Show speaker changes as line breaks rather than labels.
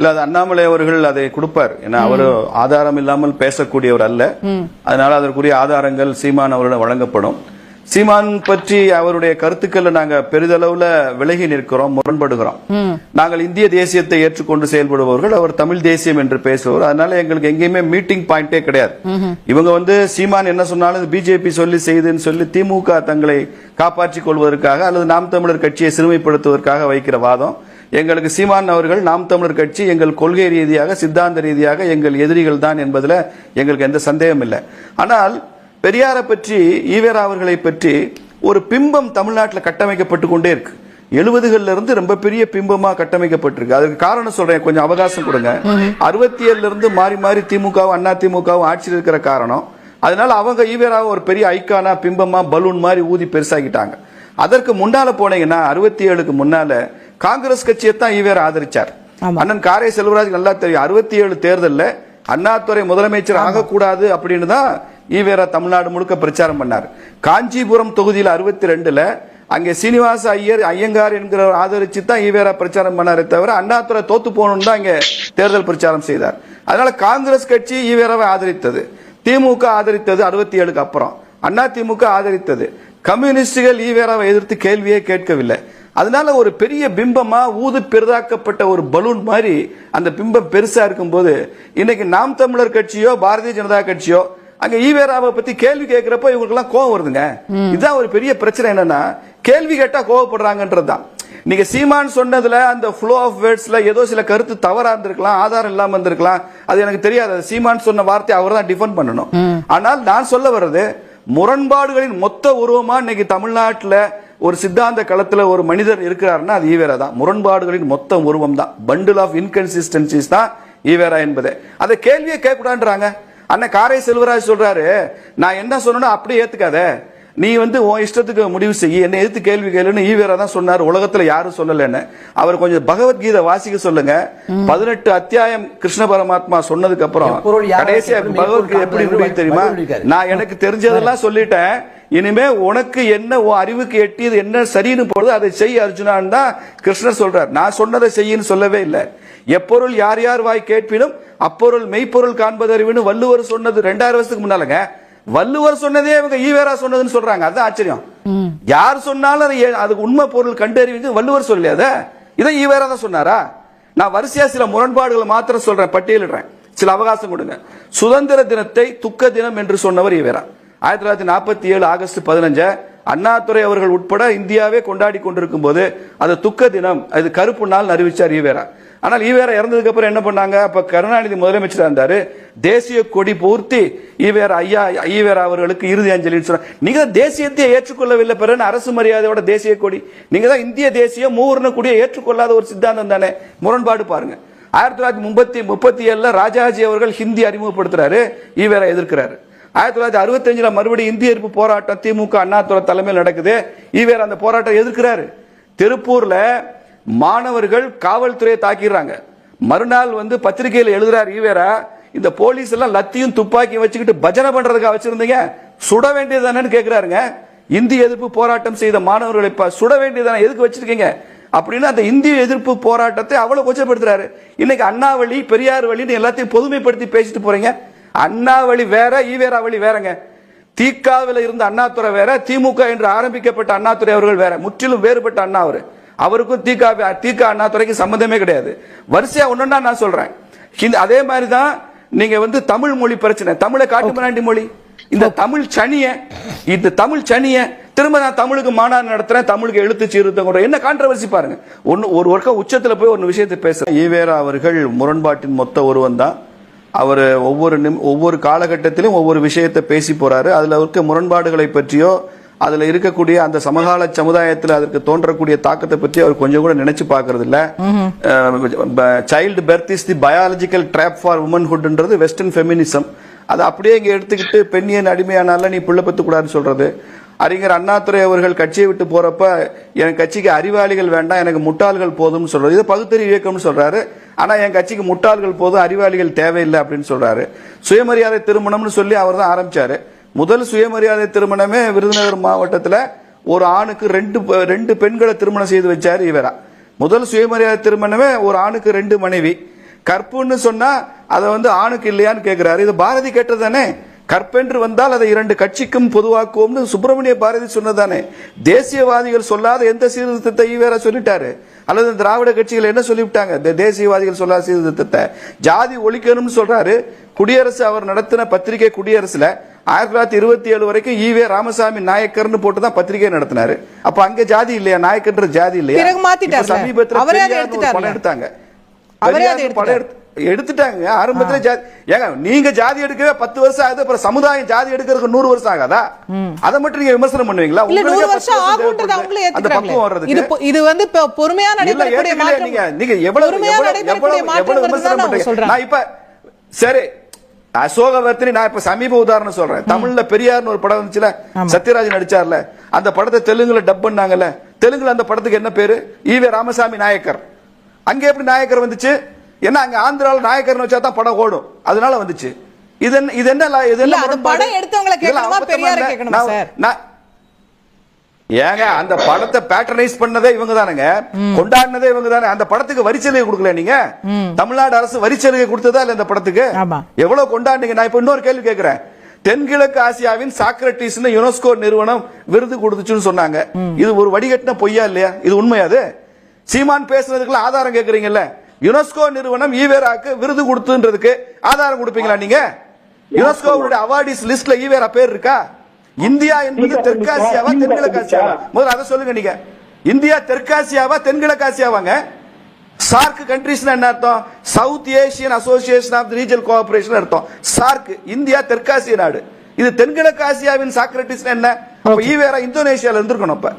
இல்ல அது அண்ணாமலை அவர்கள் அதை கொடுப்பார். ஏன்னா அவர் ஆதாரம் இல்லாமல் பேசக்கூடியவர் அல்ல. அதனால அதற்குரிய ஆதாரங்கள் சீமான் அவரிடம் வழங்கப்படும். சீமான் பற்றி அவருடைய கருத்துக்களை நாங்க பெரிதளவுல விலகி நிற்கிறோம் முரண்படுகிறோம். நாங்கள் இந்திய தேசியத்தை ஏற்றுக்கொண்டு செயல்படுபவர்கள் அவர் தமிழ் தேசியம் என்று பேசுவார் அதனால எங்களுக்கு எங்கேயுமே மீட்டிங் பாயிண்டே கிடையாது. இவங்க வந்து சீமான் என்ன சொன்னாலும் பிஜேபி சொல்லி செய்துன்னு சொல்லி திமுக தங்களை காப்பாற்றிக் கொள்வதற்காக அல்லது நாம் தமிழர் கட்சியை சிறுமைப்படுத்துவதற்காக வைக்கிற வாதம். எங்களுக்கு சீமான் அவர்கள் நாம் தமிழர் கட்சி எங்கள் கொள்கை ரீதியாக சித்தாந்த ரீதியாக எங்கள் எதிரிகள் தான் என்பதில் எங்களுக்கு எந்த சந்தேகம் இல்லை. ஆனால் பெரியாரை பற்றி ஈவேரா அவர்களை பற்றி ஒரு பிம்பம் தமிழ்நாட்டில் கட்டமைக்கப்பட்டு கொண்டே இருக்கு. எழுபதுகள்ல இருந்து ரொம்ப பெரிய பிம்பமா கட்டமைக்கப்பட்டிருக்கு. அதுக்கு காரணம் சொல்றேன். கொஞ்சம் அவகாசம் கொடுங்க. அறுபத்தி ஏழுல இருந்து மாறி மாறி திமுகவும் அண்ணா திமுகவும் ஆட்சியில் இருக்கிற காரணம். அதனால அவங்க ஈவேராவை ஒரு பெரிய ஐக்கானா பிம்பமா பலூன் மாதிரி ஊதி பெருசாகிட்டாங்க அதற்கு முன்னால போனீங்கன்னா அறுபத்தி ஏழுக்கு முன்னால காங்கிரஸ் கட்சியை தான் ஈவேரா ஆதரிச்சார். அண்ணன் காரை செல்வராஜ் நல்லா தெரியும். அறுபத்தி ஏழு தேர்தல்ல அண்ணாதுரை முதலமைச்சர் ஆகக்கூடாது அப்படின்னு தான் ஈவேரா தமிழ்நாடு முழுக்க பிரச்சாரம் பண்ணார். காஞ்சிபுரம் தொகுதியில் அறுபத்தி ரெண்டுல அங்கே சீனிவாச ஐயர் ஐயங்கார் என்கிறவர் ஆதரிச்சு தான் ஈவேரா பிரச்சாரம் பண்ணாரே தவிர அண்ணாதுரை தோத்து போகணும்னு தான் இங்க தேர்தல் பிரச்சாரம் செய்தார். அதனால காங்கிரஸ் கட்சி ஈவேராவை ஆதரித்தது. திமுக ஆதரித்தது அறுபத்தி ஏழுக்கு அப்புறம். அண்ணா திமுக ஆதரித்தது. கம்யூனிஸ்டுகள் ஈவேராவை எதிர்த்து கேள்வியே கேட்கவில்லை. அதனால ஒரு பெரிய பிம்பமா ஊது பெரிதாக்கப்பட்ட ஒரு பலூன் மாதிரி அந்த பிம்பம் பெருசா இருக்கும்போது இன்னைக்கு நாம் தமிழர் கட்சியோ பாரதிய ஜனதா கட்சியோ அங்க ஈவேராவை பத்தி கேள்வி கேட்கிறப்ப இவங்களுக்கு எல்லாம் கோவம் வருதுங்க. இதுதான் ஒரு பெரிய பிரச்சனை என்னன்னா கேள்வி கேட்டா கோவப்படுறாங்கன்றதுதான். நீங்க சீமான் சொன்னதுல அந்த ஃப்ளோ ஆஃப் வேர்ட்ஸ்ல ஏதோ சில கருத்து தவறா இருந்திருக்கலாம் ஆதாரம் இல்லாம இருந்திருக்கலாம் அது எனக்கு தெரியாது. சீமான் சொன்ன வார்த்தை அவர் தான் டிஃபெண்ட் பண்ணணும். ஆனால் நான் சொல்ல வர்றது முரண்பாடுகளின் மொத்த உருவமா இன்னைக்கு தமிழ்நாட்டுல ஒரு சித்தாந்த களத்தில் ஒரு மனிதர் இருக்கிறாருன்னா அது ஈவேரா தான். முரண்பாடுகளின் மொத்த உருவம் தான் பண்டில் ஆஃப் இன்கன்சிஸ்டன்சிஸ் தான் ஈவேரா என்பது. அதை கேள்வியே கேட்கக்கூடாதுன்றாங்க. அண்ணன் காரை செல்வராஜ் சொல்றாரு. நான் என்ன சொன்னோன்னா அப்படியே ஏத்துக்காத. நீ வந்து உன் இஷ்டத்துக்கு முடிவு செய்ய என்ன எதிர்த்து கேள்வி கேளுன்னு ஈவேரா தான் சொன்னார். உலகத்துல யாரும் சொல்லலன்னு. அவர் கொஞ்சம் பகவத்கீதை வாசிக்க சொல்லுங்க. பதினெட்டு அத்தியாயம் கிருஷ்ண பரமாத்மா சொன்னதுக்கு அப்புறம் கடைசியா பகவத்கீதை எப்படி முடியும் தெரியுமா. நான் எனக்கு தெரிஞ்சதெல்லாம் சொல்லிட்டேன். இனிமே உனக்கு என்ன உன் அறிவுக்கு எட்டியது என்ன சரின்னு போடுது அதை செய் அர்ஜுனான்னு தான் கிருஷ்ணர் சொல்றார். நான் சொன்னதை செய்யின்னு சொல்லவே இல்லை. எப்பொருள் யார் யார் வாய் கேட்பினும் அப்பொருள் மெய்ப்பொருள் காண்பதறிவுன்னு வள்ளுவர் சொன்னது ரெண்டாயிரம் வருஷத்துக்கு முன்னாலங்க. வள்ளுவர் சொன்னதே இவங்க ஈவேரா சொன்னதுன்னு சொல்றாங்க. அதான் ஆச்சரியம். யார் சொன்னாலும் அது அதுக்கு உண்மை பொருள் கண்டறிவு வள்ளுவர் சொல்லலையா அதை? இதை ஈவேரா தான் சொன்னாரா? நான் வரிசையா சில முரண்பாடுகளை மாத்திரம் சொல்றேன் பட்டியலிடுறேன். சில அவகாசம் கொடுங்க. சுதந்திர தினத்தை துக்க தினம் என்று சொன்னவர் ஈவேரா. ஆயிரத்தி தொள்ளாயிரத்தி நாற்பத்தி ஏழு ஆகஸ்ட் பதினஞ்சு அண்ணாதுரை அவர்கள் உட்பட இந்தியாவே கொண்டாடி கொண்டிருக்கும் போது அது துக்க தினம் அது கருப்பு நாள் அறிவிச்சார் ஈவேரா. ஆனால் ஈவேரா இறந்ததுக்கு அப்புறம் என்ன பண்ணாங்க? அப்ப கருணாநிதி முதலமைச்சராக இருந்தாரு. தேசிய கொடி பூர்த்தி ஈவேரா ஐயா ஈவேரா அவர்களுக்கு இறுதி அஞ்சலின்னு சொன்னாங்க நீங்க தான் தேசியத்தை ஏற்றுக்கொள்ளவில்லை பிறகு அரசு மரியாதையோட தேசிய கொடி? நீங்க தான் இந்திய தேசிய மூவர்ண கொடியை ஏற்றுக்கொள்ளாத ஒரு சித்தாந்தம் தானே? முரண்பாடு பாருங்க. ஆயிரத்தி தொள்ளாயிரத்தி முப்பத்தி முப்பத்தி ஏழுல ராஜாஜி அவர்கள் ஹிந்தி அறிமுகப்படுத்துறாரு. ஈவேரா எதிர்க்கிறாரு. ஆயிரத்தி தொள்ளாயிரத்தி அறுபத்தஞ்சில் மறுபடியும் இந்திய எதிர்ப்பு போராட்டம் திமுக அண்ணாத்துறை தலைமையில் நடக்குது. ஈவேரா அந்த போராட்டம் எதிர்க்கிறாரு. திருப்பூர்ல மாணவர்கள் காவல்துறையை தாக்கிடுறாங்க. மறுநாள் வந்து பத்திரிகையில் எழுதுறார் ஈவேரா இந்த போலீஸ் எல்லாம் லத்தியும் துப்பாக்கியும் வச்சுக்கிட்டு பஜனை பண்றதுக்காக வச்சிருந்தீங்க சுட வேண்டியதானு கேட்கிறாருங்க இந்திய எதிர்ப்பு போராட்டம் செய்த மாணவர்களை சுட வேண்டியதானே எதுக்கு வச்சிருக்கீங்க? அப்படின்னு அந்த இந்திய எதிர்ப்பு போராட்டத்தை அவ்வளவு கொச்சப்படுத்துறாரு. இன்னைக்கு அண்ணாவளி பெரியார் வழின்னு எல்லாத்தையும் பொதுமைப்படுத்தி பேசிட்டு போறீங்க. அண்ணாவளி வேற ஈவேரா வழி வேறங்க. தீக்காவில் இருந்த அண்ணாத்துறை வேற திமுக என்று ஆரம்பிக்கப்பட்ட அண்ணாதுரை அவர்கள் வேற முற்றிலும் வேறுபட்ட அண்ணா அவர். அவருக்கும் தீகா தீகா அண்ணாதுரைக்கு சம்பந்தமே கிடையாது. வரிசையா ஒன்னொன்னா நான் சொல்றேன். அதே மாதிரி தான் நீங்க வந்து தமிழ் மொழி பிரச்சனை. தமிழை காட்டு மிராண்டி மொழி. இந்த தமிழ் சனிய இந்த தமிழ் சனிய திரும்ப நான் தமிழுக்கு மாநாடு நடத்துறேன் தமிழுக்கு எழுத்து சீர்திருத்தம் என்ன கான்ட்ரவர்சி பாருங்க. ஒன்னு ஒரு ஒருக்க உச்சத்துல போய் ஒரு விஷயத்தை பேசுறேன். ஈவேரா அவர்கள் முரண்பாட்டின் மொத்த ஒருவன் தான். அவர் ஒவ்வொரு நிம்- ஒவ்வொரு காலகட்டத்திலும் ஒவ்வொரு விஷயத்தை பேசி போறாரு. அதுல இருக்க முரண்பாடுகளை பற்றியோ அதுல இருக்கக்கூடிய அந்த சமகால சமுதாயத்தில் அதற்கு தோன்றக்கூடிய தாக்கத்தை பற்றி அவர் கொஞ்சம் கூட நினைச்சு பார்க்கறது இல்ல child birth is the biological trap for உமன்ஹுட்ன்றது western feminism அதை அப்படியே இங்க எடுத்துக்கிட்டு பெண்ணியன் அடிமையானால நீ பிள்ளை பெத்து கூடாதுன்னு சொல்றது. அறிஞர் அண்ணாதுரை அவர்கள் கட்சியை விட்டு போறப்ப என் கட்சிக்கு அறிவாளிகள் வேண்டாம் எனக்கு முட்டாள்கள் போதும்னு சொல்றாரு. இது பகுத்தறிவு இயக்கம்னு சொல்றாரு. ஆனா என் கட்சிக்கு முட்டாள்கள் போதும் அறிவாளிகள் தேவையில்லை அப்படின்னு சொல்றாரு. சுயமரியாதை திருமணம்னு சொல்லி அவர் தான் ஆரம்பிச்சாரு. முதல் சுயமரியாதை திருமணமே விருதுநகர் மாவட்டத்தில் ஒரு ஆணுக்கு ரெண்டு ரெண்டு பெண்களை திருமணம் செய்து வச்சார் இவரா. முதல் சுயமரியாதை திருமணமே ஒரு ஆணுக்கு ரெண்டு மனைவி. கற்புன்னு சொன்னா அதை வந்து ஆணுக்கு இல்லையான்னு கேட்குறாரு இது பாரதி கேட்டது தானே? கற்பென்று வந்தால் அதை இரண்டு கட்சிக்கும் பொதுவாக்குவோம்னு சுப்பிரமணிய பாரதி சொன்னதானே தேசியவாதிகள் சொல்லாத எந்த சீர்திருத்தத்தை வேற சொல்லிட்டாரு? அல்லது திராவிட கட்சிகள் என்ன சொல்லிவிட்டாங்க? இந்த தேசியவாதிகள் சொல்லாத சீர்திருத்தத்தை. ஜாதி ஒழிக்கணும்னு சொல்றாரு. குடியரசு அவர் நடத்தின பத்திரிகை குடியரசுல ஆயிரத்தி தொள்ளாயிரத்தி இருபத்தி ஏழு வரைக்கும் ஈவே ராமசாமி நாயக்கர்னு போட்டு தான் பத்திரிகை நடத்தினாரு. அப்ப அங்க ஜாதி இல்லையா? நாயக்கன்ற ஜாதி இல்லையா? சமீபத்துல. படம் எடுத்தாங்க. படம் எடுத்து எடுத்துட்டாங்க. ஆரம்பத்துல ஜாதி ஏங்க நீங்க ஜாதி எடுக்கவே பத்து வருஷம் ஆகுது அப்புறம் சமுதாயம் ஜாதி எடுக்கிறதுக்கு நூறு வருஷம் ஆகாதா? அதை மட்டும் நீங்க விமர்சனம் பண்ணுவீங்களா?
நூறு வருஷம்
தேவைப்படுது.
அவங்களே
வர்றதுக்கு
இது வந்து பொறுமையா நடைபெறக்கூடிய
ஏத்துக்கலையா நீங்க.
மாற்றம்.
நீங்க எவ்வளவு எவ்வளவு
மாற்றம்
விமர்சனம் பண்றீங்க? நான் இப்ப சரி அசோகவர்த்தினி நான் இப்ப சமீப உதாரணம் சொல்றேன். தமிழ்ல பெரியார்னு ஒரு படம் வந்துச்சுல சத்யராஜ் நடிச்சார்ல அந்த படத்தை தெலுங்குல டப் பண்ணாங்கல்ல தெலுங்குல அந்த படத்துக்கு என்ன பேரு? ஈவே ராமசாமி நாயக்கர். அங்க எப்படி நாயக்கர் வந்துச்சு? என்ன அங்க ஆந்திரால நாயக்கர்னு வச்சா தான் படம் ஓடும். அதனால வந்துச்சு. இது என்ன இது என்ன இது என்ன?
படம் எடுத்தவங்கள கேட்கணுமா, பெரியாரை? கேட்கணுமா, சார்?
ஏங்க அந்த படத்தை பேட்டர்னைஸ் பண்ணதே இவங்க தானுங்க கொண்டாடினதே இவங்க தானே அந்த படத்துக்கு வரிச்சலுகை கொடுக்கல நீங்க? தமிழ்நாடு அரசு வரிச்சலுகை கொடுத்ததா இல்ல இந்த படத்துக்கு. எவ்வளவு கொண்டாடுனீங்க? நான் இப்ப இன்னொரு கேள்வி கேட்கிறேன் தென்கிழக்கு ஆசியாவின் சாக்ரட்டிஸ் யுனெஸ்கோ நிறுவனம் விருது கொடுத்துச்சுன்னு சொன்னாங்க. இது ஒரு வடிகட்டின பொய்யா இல்லையா? இது உண்மையா அது? சீமான் பேசுனதுக்குள்ள ஆதாரம் கேக்குறீங்கல்ல? யுனெஸ்கோ நிறுவனம் ஈவேராக்கு விருது கொடுத்துன்றதுக்கு ஆதாரம் கொடுப்பீங்களா நீங்க? யுனெஸ்கோவுடைய அவார்டிஸ் லிஸ்ட்ல ஈவேரா பேர் இருக்கா? இந்தியா என்பது தெற்காசியாவா தென்கிழக்கு ஆசியாவா முதல்ல அதை சொல்லுங்க நீங்க. இந்தியா தெற்காசியாவா தென்கிழக்கு ஆசியாவாங்க சார்க் கண்ட்ரிஸ் என்ன அர்த்தம்? South Asian Association of Regional Cooperation அர்த்தம். சார்க் இந்தியா தெற்காசிய நாடு. இது தென்கிழக்கு ஆசியாவின் சாக்ரட்டிஸ் என்ன? ஈவேரா இந்தோனேஷியால இருந்திருக்கணும் அப்ப